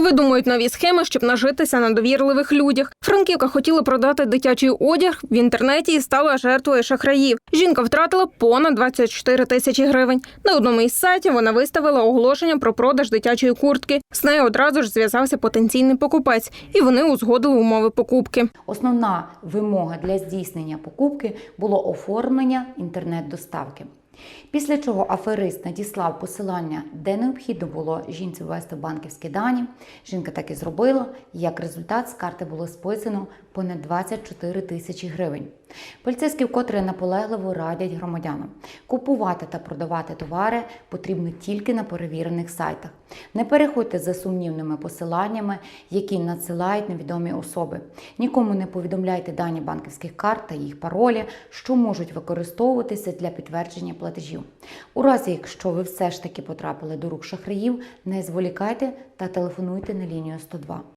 Видумують нові схеми, щоб нажитися на довірливих людях. Франківка хотіла продати дитячий одяг в інтернеті і стала жертвою шахраїв. Жінка втратила понад 24 тисячі гривень. На одному із сайтів вона виставила оголошення про продаж дитячої куртки. З нею одразу ж зв'язався потенційний покупець, і вони узгодили умови покупки. Основна вимога для здійснення покупки було оформлення інтернет-доставки. Після чого аферист надіслав посилання, де необхідно було жінці ввести банківські дані. Жінка так і зробила. Як результат з карти було списано понад 24 тисячі гривень. Поліцейські вкотре наполегливо радять громадянам купувати та продавати товари потрібно тільки на перевірених сайтах. Не переходьте за сумнівними посиланнями, які надсилають невідомі особи. Нікому не повідомляйте дані банківських карт та їх паролі, що можуть використовуватися для підтвердження платежів. У разі, якщо ви все ж таки потрапили до рук шахраїв, не зволікайте та телефонуйте на лінію 102.